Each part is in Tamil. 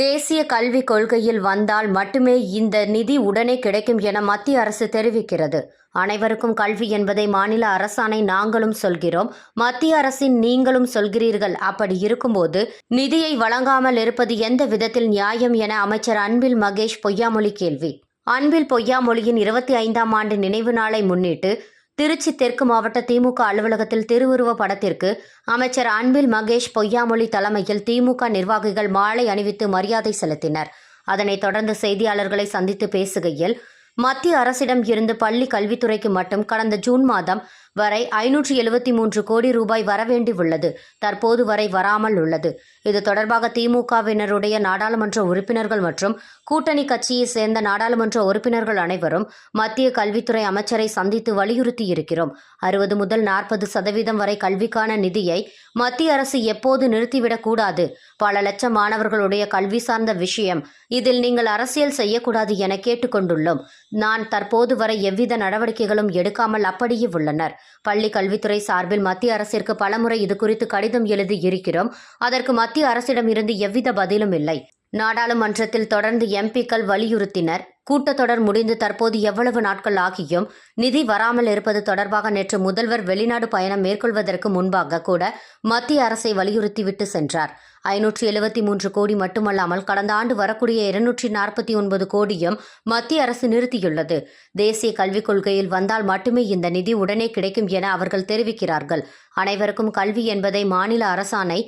தேசிய கல்விக் கொள்கையில் வந்தால் மட்டுமே இந்த நிதி உடனே கிடைக்கும் என மத்திய அரசு தெரிவிக்கிறது. அனைவருக்கும் கல்வி என்பதை மாநில அரசாணை நாங்களும் சொல்கிறோம். மத்திய அரசின் நீங்களும் சொல்கிறீர்கள். அப்படி இருக்கும்போது நிதியை வழங்காமல் இருப்பது எந்த விதத்தில் நியாயம் என அமைச்சர் அன்பில் மகேஷ் பொய்யாமொழி கேள்வி. அன்பில் பொய்யாமொழியின் இருபத்தி ஐந்தாம் ஆண்டு நினைவு நாளை முன்னிட்டு திருச்சி தெற்கு மாவட்ட திமுக அலுவலகத்தில் திருவுருவ படத்திற்கு அமைச்சர் அன்பில் மகேஷ் பொய்யாமொழி தலைமையில் திமுக நிர்வாகிகள் மாலை அணிவித்து மரியாதை செலுத்தினர். அதனைத் தொடர்ந்து செய்தியாளர்களை சந்தித்து பேசுகையில் மத்திய அரசிடம் இருந்து பள்ளி கல்வித்துறைக்கு மட்டும் கடந்த ஜூன் மாதம் வரை ஐநூற்றி எழுபத்தி மூன்று கோடி ரூபாய் வரவேண்டி உள்ளது தற்போது வரை வராமல் உள்ளது. இது தொடர்பாக திமுகவினருடைய நாடாளுமன்ற உறுப்பினர்கள் மற்றும் கூட்டணி கட்சியை சேர்ந்த நாடாளுமன்ற உறுப்பினர்கள் அனைவரும் மத்திய கல்வித்துறை அமைச்சரை சந்தித்து வலியுறுத்தி இருக்கிறோம். அறுபது முதல் நாற்பது சதவீதம் வரை கல்விக்கான நிதியை மத்திய அரசு எப்போது நிறுத்திவிடக் கூடாது? பல லட்சம் மாணவர்களுடைய கல்வி சார்ந்த விஷயம். இதில் நீங்கள் அரசியல் செய்யக்கூடாது என கேட்டுக்கொண்டுள்ளோம். நான் தற்போது வரை எவ்வித நடவடிக்கைகளும் எடுக்காமல் அப்படியே உள்ளனர். பள்ளி கல்வித்துறை சார்பில் மத்திய அரசிற்கு பலமுறை இது குறித்து கடிதம் எழுதி இருக்கிறோம். அதற்கு மத்திய அரசிடம் இருந்து எவ்வித பதிலும் இல்லை. நாடாளுமன்றத்தில் தொடர்ந்து எம்பிக்கள் வலியுறுத்தினர். கூட்டத்தொடர் முடிந்து தற்போது எவ்வளவு நாட்கள் ஆகியும் நிதி வராமல் இருப்பது தொடர்பாக நேற்று முதல்வர் வெளிநாடு பயணம் மேற்கொள்வதற்கு முன்பாக கூட மத்திய அரசை வலியுறுத்திவிட்டு சென்றார். ஐநூற்றி எழுபத்தி மூன்று கோடி மட்டுமல்லாமல் கடந்த ஆண்டு வரக்கூடிய இருநூற்றி நாற்பத்தி ஒன்பது கோடியும் மத்திய அரசு நிறுத்தியுள்ளது. தேசிய கல்விக் கொள்கையில் வந்தால் மட்டுமே இந்த நிதி உடனே கிடைக்கும் என அவர்கள் தெரிவிக்கிறார்கள். அனைவருக்கும் கல்வி என்பதை மாநில அரசாணை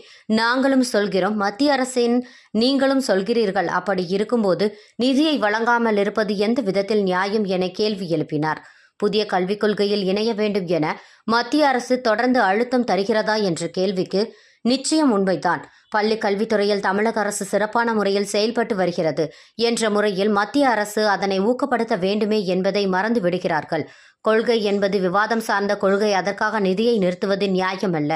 நாங்களும் சொல்கிறோம் மத்திய அரசின் நீங்களும் சொல்கிறீர்கள். அப்படி இருக்கும்போது நிதியை வழங்காமல் இருப்பது எந்த விதத்தில் நியாயம் என கேள்வி எழுப்பினார். புதிய கல்விக் கொள்கையில் இணைய வேண்டும் என மத்திய அரசு தொடர்ந்து அழுத்தம் தருகிறதா என்ற கேள்விக்கு நிச்சயம் உண்மைதான். பள்ளி கல்வித்துறையில் தமிழக அரசு சிறப்பான முறையில் செயல்பட்டு வருகிறது என்ற முறையில் மத்திய அரசு அதனை ஊக்கப்படுத்த வேண்டுமே என்பதை மறந்து விடுகிறார்கள். கொள்கை என்பது விவாதம் சார்ந்த கொள்கை அதற்காக நிதியை நிறுத்துவது நியாயமல்ல.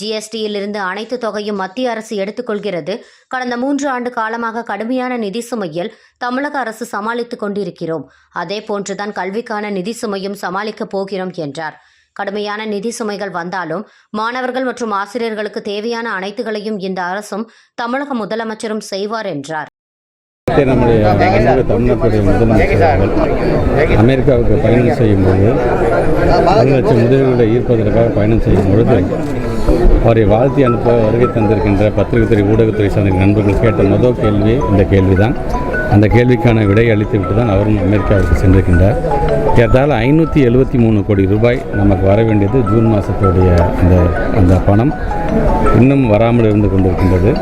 ஜிஎஸ்டியில் இருந்து அனைத்து தொகையும் மத்திய அரசு எடுத்துக்கொள்கிறது. கடந்த மூன்று ஆண்டு காலமாக கடுமையான நிதி சுமையில் தமிழக அரசு சமாளித்துக் கொண்டிருக்கிறோம். அதே போன்றுதான் கல்விக்கான நிதி சுமையும் சமாளிக்கப் போகிறோம் என்றார். கடுமையான நிதி சுமைகள் வந்தாலும் மாணவர்கள் மற்றும் ஆசிரியர்களுக்கு தேவையான அனைத்துகளையும் இந்த அரசும் தமிழக முதலமைச்சரும் செய்வார் என்றார். நம்முடைய தமிழ்நாட்டுடைய முதலமைச்சர் அமெரிக்காவுக்கு பயணம் செய்யும்போது பல லட்சம் முதலீடுகளை ஈர்ப்பதற்காக பயணம் செய்யும் பொழுது அவரை வாழ்த்தி அனுப்ப வருகை தந்திருக்கின்ற பத்திரிகைத்துறை ஊடகத்துறை சார்ந்த நண்பர்கள் கேட்ட முதல் கேள்வி இந்த கேள்விதான். அந்த கேள்விக்கான விடை அளித்து விட்டு தான் அவரும் அமெரிக்காவுக்கு சென்றிருக்கின்றார். ஏற்றால் ஐநூற்றி எழுபத்தி மூணு கோடி ரூபாய் நமக்கு வர வேண்டியது ஜூன் மாதத்துடைய அந்த அந்த பணம். இன்னும் வராமல் இருந்து கொண்டிருக்கின்றது.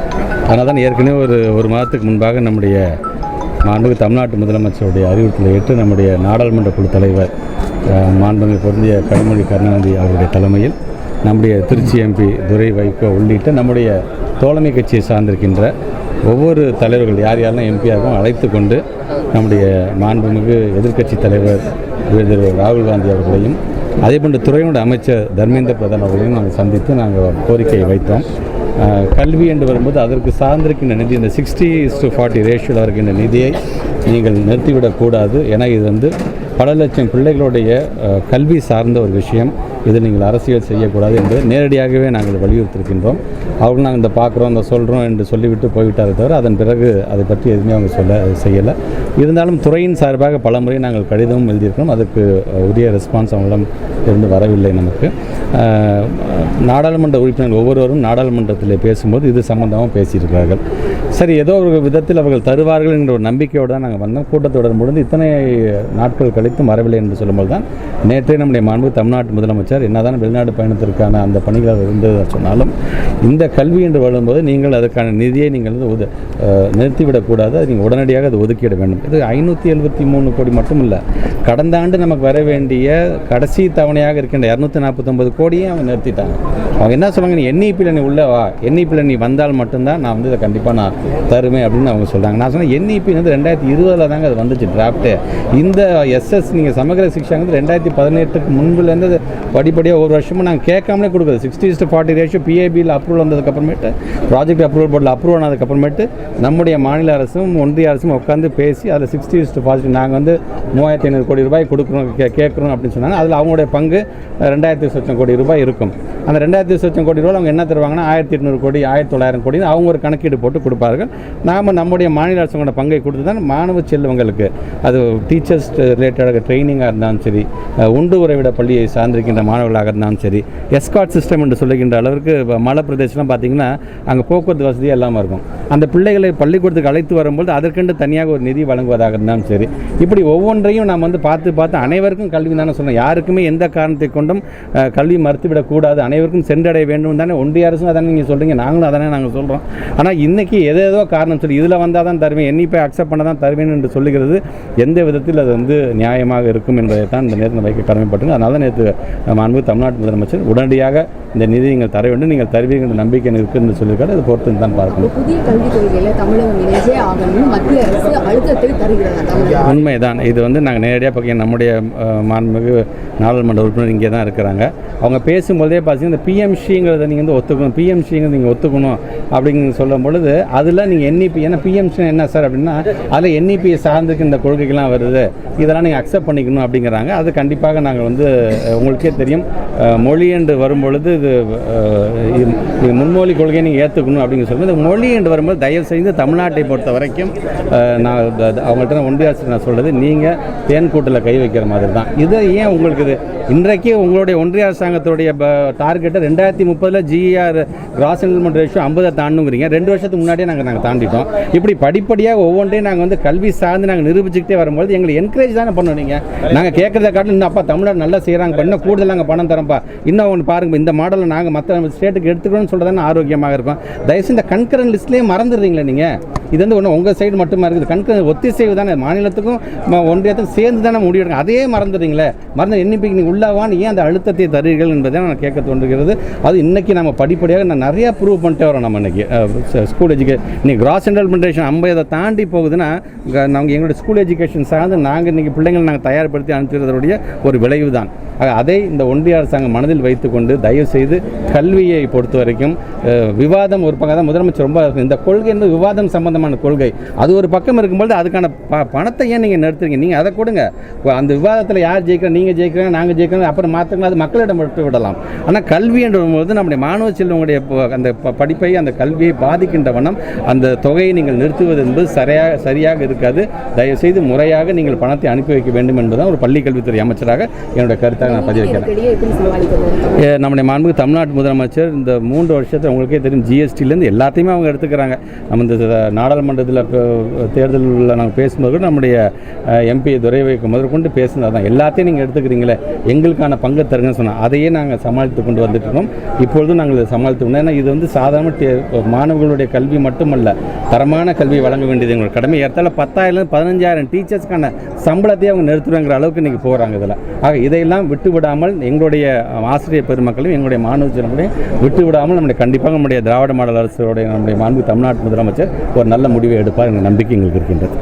அதனால் தான் ஏற்கனவே ஒரு ஒரு மாதத்துக்கு முன்பாக நம்முடைய மாண்புமிகு தமிழ்நாட்டு முதலமைச்சருடைய அறிவுறுத்தலை ஏற்று நம்முடைய நாடாளுமன்ற குழு தலைவர் மாண்புமிகு பொருந்திய கனிமொழி கருணாநிதி அவருடைய தலைமையில் நம்முடைய திருச்சி எம்பி துரை வைகோ உள்ளிட்ட நம்முடைய தோழமை கட்சியை சார்ந்திருக்கின்ற ஒவ்வொரு தலைவர்கள் யார் யாரெல்லாம் எம்பியாகவும் அழைத்து கொண்டு நம்முடைய மாண்புமிகு எதிர்க்கட்சி தலைவர் திரு ராகுல் காந்தி அவர்களையும் அதேபோன்று துறையினுடைய அமைச்சர் தர்மேந்திர பிரதான் அவர்களையும் நாங்கள் சந்தித்து நாங்கள் கோரிக்கையை வைத்தோம். கல்வி என்று வரும்போது அதற்கு சார்ந்திருக்கின்ற நிதி இந்த சிக்ஸ்டி டு ஃபார்ட்டி ரேஷியோவில் இருக்கின்ற நிதியை நீங்கள் நிறுத்திவிடக்கூடாது ஏன்னா இது வந்து பல லட்சம் பிள்ளைகளுடைய கல்வி சார்ந்த ஒரு விஷயம். இது நீங்கள் அரசியல் செய்யக்கூடாது என்று நேரடியாகவே நாங்கள் வலியுறுத்திருக்கின்றோம் அவர்கள் நாங்கள் இந்த பார்க்குறோம் இந்த சொல்கிறோம் என்று சொல்லிவிட்டு போய்விட்டாரே தவிர அதன் பிறகு அதை பற்றி எதுவுமே அவங்க சொல்ல செய்யலை. இருந்தாலும் துறையின் சார்பாக பல முறை நாங்கள் கடிதமும் எழுதியிருக்கிறோம். அதுக்கு உரிய ரெஸ்பான்ஸ் அவங்களிடம் இருந்து வரவில்லை நமக்கு. நாடாளுமன்ற உறுப்பினர்கள் ஒவ்வொருவரும் நாடாளுமன்றத்தில் பேசும்போது இது சம்பந்தமாக பேசியிருக்கிறார்கள். சரி ஏதோ ஒரு விதத்தில் அவர்கள் தருவார்கள் என்ற ஒரு நம்பிக்கையோடு தான் நாங்கள் வந்தோம். கூட்டத்தொடர் முடிந்து இத்தனை நாட்கள் கழித்தும் வரவில்லை என்று சொல்லும்போது தான் நேற்றே நம்முடைய மாண்பு தமிழ்நாட்டு முதலமைச்சர் என்னதான் வெளிநாடு பயணத்திற்கான அந்த பணிகள் இருந்ததாக சொன்னாலும் இந்த கல்வி என்று வரும்போது நீங்கள் அதற்கான நிதியை நீங்கள் வந்து ஒது நிறுத்திவிடக்கூடாது அது நீங்கள் உடனடியாக அது ஒதுக்கிட வேண்டும். இது ஐநூற்றி எழுபத்தி மூணு கோடி மட்டும் இல்லை. கடந்த ஆண்டு நமக்கு வர வேண்டிய கடைசி தவணையாக இருக்கின்ற இரநூத்தி நாற்பத்தொம்பது கோடியும் அவன் நிறுத்திட்டாங்க. அவங்க என்ன சொல்லுவாங்க நீ என்இபியில் நீ உள்ள வா. என்இபியில் நீ வந்தால் மட்டும்தான் நான் வந்து இதை கண்டிப்பாக நான் தருவேன் அப்படின்னு அவங்க சொல்கிறாங்க நான் சொன்னேன் என்இபி வந்து ரெண்டாயிரத்தி இருபதில் தாங்க அது வந்துச்சு டிராஃப்ட்டு இந்த எஸ்எஸ் நீங்கள் சமகர சிக்ஷாங்கிறது வந்து ரெண்டாயிரத்தி பதினெட்டுக்கு முன்புலேருந்து படிப்படியாக ஒரு வருஷமும் நாங்கள் கேட்காமலே கொடுக்குறது. Sixty is to forty ratio பிஏபியில் approval வந்ததுக்கப்புறமேட்டு ப்ராஜெக்ட் அப்ரூவல் போர்டில் அப்ரூவல் ஆனதுக்கப்புறமேட்டு நம்முடைய மாநில அரசும் ஒன்றிய அரசும் உட்காந்து பேசி அதில் சிக்ஸ்டி இஸ்ட்டு ஃபார்ட்டி நாங்கள் வந்து மூவாயிரத்தி ஐநூறு கோடி ரூபாய் கொடுக்குறோம் கே கேட்குறோம் அப்படின்னு சொன்னாங்க. அதில் அவங்களுடைய பங்கு ரெண்டாயிரத்தி லட்சம் கோடி ரூபாய் இருக்கும். அந்த ரெண்டாயிரத்தி லட்சம் கோடி ரூபாய் அவங்க என்ன தருவாங்கன்னா ஆயிரத்தி எட்நூறு கோடி ஆயிரத்தி தொள்ளாயிரம் கோடி அவங்க ஒரு கணக்கீடு போட்டு கொடுப்பார்கள். நாம் நம்முடைய மாநில அரசுங்களோட பங்கை கொடுத்து தான் மாணவ செல்வங்களுக்கு அது டீச்சர்ஸ் ரிலேட்டடாக ட்ரைனிங்காக இருந்தாலும் சரி உண்டு உறைவிட பள்ளியை சார்ந்திருக்கின்ற மாணவர்களாக இருந்தாலும் சரி. எஸ்காட் சிஸ்டம் என்று சொல்லுகின்ற அளவிற்கு மலை பிரதேசம்லாம் பார்த்தீங்கன்னா அங்கே போக்குவரத்து வசதி எல்லாமே இருக்கும். அந்த பிள்ளைகளை பள்ளிக்கூடத்துக்கு அழைத்து வரும்போது அதற்கென்று தனியாக ஒரு நிதி வழங்குவதாக இருந்தாலும் சரி. இப்படி ஒவ்வொன்றையும் நாம் வந்து பார்த்து பார்த்து அனைவருக்கும் கல்வி தானே சொன்னோம். யாருக்குமே எந்த காரணத்தை கொண்டும் கல்வி மறுத்துவிடக்கூடாது அனைவருக்கும் சென்றடைய வேண்டும் தானே. ஒன்றிய அரசும் அதானே நீங்கள் சொல்கிறீங்க நாங்களும் அதானே நாங்கள் சொல்கிறோம் ஆனால் இன்றைக்கி எது ஏதோ காரணம் சொல்லி இதில் வந்தால் தான் தருவேன் என்னை போய் அக்செப்ட் பண்ண தான் தருவேன் என்று சொல்லுகிறது எந்த விதத்தில் அது வந்து நியாயமாக இருக்கும் என்பதை தான் இந்த நேரத்தில் வைக்க கடமைப்பட்டுங்க அதனால தான் நேற்று மாண்பு தமிழ்நாட்டு முதலமைச்சர் உடனடியாக இந்த நிதி நீங்கள் தர வேண்டும். நீங்கள் தருவீங்க என்ற நம்பிக்கை எனக்கு இருக்குன்னு சொல்லியிருக்காரு. அது பொறுத்து தான் பார்க்கணும். புதிய கல்விக் கொள்கையில தமிழகம் இணைஞ்சே ஆகணும் மத்திய அரசு அழுத்தத்தை தருகிறதா உண்மைதான். இது வந்து நாங்கள் நேரடியாக பார்க்க நம்முடைய மாண்புமிகு நாடாளுமன்ற உறுப்பினர் இங்கே தான் இருக்கிறாங்க. அவங்க பேசும்போதே பார்த்தீங்கன்னா இந்த பிஎம்சிங்கிறத நீங்கள் வந்து ஒத்துக்கணும். பிஎம்சிங்கிறத நீங்கள் ஒத்துக்கணும் அப்படிங்க சொல்லும் பொழுது அதில் நீங்கள் என்இபி ஏன்னா பிஎம்சி என்ன சார் அப்படின்னா அதில் என்இபியை சார்ந்துக்கு இந்த கொள்கைகள்லாம் வருது. இதெல்லாம் நீங்கள் அக்செப்ட் பண்ணிக்கணும் அப்படிங்கிறாங்க. அது கண்டிப்பாக நாங்கள் வந்து உங்களுக்கே தெரியும் தெரியும். மொழி என்று வரும்பொழுது இது நீங்கள் முன்மொழி கொள்கையை நீங்கள் ஏற்றுக்கணும் அப்படின்னு சொல்லும்போது இந்த மொழி என்று வரும்போது தயவு செய்து தமிழ்நாட்டை பொறுத்த வரைக்கும் நான் அவங்கள்ட்ட நான் ஒன்றிய அரசு நான் சொல்கிறது நீங்கள் தேன் கூட்டில் கை வைக்கிற மாதிரி தான் இது ஏன் உங்களுக்கு இது? இன்றைக்கு உங்களுடைய ஒன்றிய அரசாங்கத்துடைய டார்கெட்டை ரெண்டாயிரத்தி முப்பதில் ஜிஆர் கிராஸ் செட்டில்மெண்ட் ரேஷியோ ஐம்பதை தாண்டுங்கிறீங்க. ரெண்டு வருஷத்துக்கு முன்னாடியே நாங்கள் நாங்கள் தாண்டிட்டோம். இப்படி படிப்படியாக ஒவ்வொன்றையும் நாங்கள் வந்து கல்வி சார்ந்து நாங்கள் நிரூபிச்சுக்கிட்டே வரும்போது எங்களை என்கரேஜ் தானே பண்ணுவீங்க நீங்கள் நாங்கள் கேட்குறத காட்டிலும் இன்னும் அப்பா தமிழ்நாடு நல்லா செய்கிறாங்க பண்ண கூடுதலாக நாங்கள் பணம் தரோம்ப்பா இன்னும் ஒன்று பாருங்கப்பா இந்த மாடலை நாங்கள் மற்ற ஸ்டேட்டுக்கு எடுத்துக்கணும்னு சொல்கிறதானே ஆரோக்கியமாக இருக்கும். தயவுசு இந்த கண்கரன் லிஸ்ட்லேயே மறந்துடுறீங்களே நீங்கள் இது வந்து ஒன்று உங்கள் சைடு மட்டுமா இருக்குது? கண்கரன் ஒத்திசைவு தானே. மாநிலத்துக்கும் ஒன்றியத்துக்கும் சேர்ந்து தானே முடிவெடுங்க அதையே மறந்துடுறீங்களே. மறந்து எண்ணிப்பைக்கு நீங்கள் உள்ளாவான்னு ஏன் அந்த அழுத்தத்தை தருவீர்கள் என்பதை நான் கேட்க தோன்றுகிறது. அது இன்றைக்கி நம்ம படிப்படியாக நான் நிறையா ப்ரூவ் பண்ணிட்டே வரோம் நம்ம இன்றைக்கி ஸ்கூல் எஜுகேஷன் இன்னைக்கு கிராஸ் சென்ட்ரல்மெண்டேஷன் ஐம்பதை தாண்டி போகுதுன்னா நாங்கள் எங்களுடைய ஸ்கூல் எஜுகேஷன் சார்ந்து நாங்கள் இன்றைக்கி பிள்ளைங்களை நாங்கள் தயார்படுத்தி அனுப்பிச்சிருந்ததுடைய ஒரு விளைவு தான் அதை இந்த ஒன்றிய அரசாங்கம் மனதில் வைத்துக்கொண்டு தயவு செய்து கல்வியை பொறுத்த வரைக்கும் விவாதம் ஒரு பக்கம் தான் முதலமைச்சர் ரொம்ப இந்த கொள்கை என்பது விவாதம் சம்பந்தமான கொள்கை. அது ஒரு பக்கம் இருக்கும்போது அதுக்கான ப பணத்தை ஏன் நீங்கள் நிறுத்துறீங்க? நீங்கள் அதை கொடுங்க. அந்த விவாதத்தில் யார் ஜெயிக்கிறா நீங்கள் ஜெயிக்கிறாங்க நாங்கள் ஜெயிக்கிறோம் அப்புறம் மாற்றங்கள் அது மக்களிடம் விட்டு விடலாம். ஆனால் கல்வி போது நம்முடைய மாணவ செல்வங்களுடைய அந்த ப- படிப்பை அந்த கல்வியை பாதிக்கின்ற வண்ணம் அந்த தொகையை நீங்கள் நிறுத்துவது என்பது சரியாக சரியாக இருக்காது. தயவுசெய்து முறையாக நீங்கள் பணத்தை அனுப்பி வைக்க வேண்டும் என்பதுதான் ஒரு பள்ளி கல்வித்துறை அமைச்சராக என்னுடைய கருத்தாக நான் பதிவு வைக்கிறேன் நெருக்கடியை எப்படி நம்முடைய மாண்பு தமிழ்நாட்டு முதலமைச்சர் இந்த மூன்று வருஷத்தில் உங்களுக்கே தெரியும் ஜிஎஸ்டிலேருந்து எல்லாத்தையுமே அவங்க எடுத்துக்கிறாங்க. நம்ம இந்த நாடாளுமன்றத்தில் தேர்தலில் நாங்கள் பேசும்போது கூட நம்முடைய எம்பி துரைவைக்கு முதற்கொண்டு பேசுனது தான் எல்லாத்தையும் நீங்கள் எடுத்துக்கிறீங்களே. எங்களுக்கான பங்கு தருங்கன்னு சொன்னால் அதையே நாங்கள் சமாளித்து கொண்டு வந்துட்டு இருக்கோம். இப்பொழுதும் நாங்கள் இதை சமாளித்து கொண்டு ஏன்னா இது வந்து சாதாரண மாணவர்களுடைய கல்வி மட்டுமல்ல தரமான கல்வி வழங்க வேண்டியது எங்களோட கடமை. ஏற்றால பத்தாயிரம் பதினஞ்சாயிரம் டீச்சர்ஸ்க்கான சம்பளத்தையே அவங்க நிறுத்துவேங்கிற அளவுக்கு இன்றைக்கி போகிறாங்க இதில். ஆக இதையெல்லாம் விட்டு விடாமல் எங்களுடைய ஆசிரியர் பெருமக்களையும் எங்களுடைய மாணவ ஜனங்களையும் விட்டு விடாமல் நம்முடைய கண்டிப்பாக நம்முடைய திராவிட மாடல் அரசுடைய நம்முடைய மாண்பு தமிழ்நாட்டு முதலமைச்சர் ஒரு நல்ல முடிவை எடுப்பார் என்ற நம்பிக்கை எங்களுக்கு இருக்கின்றது.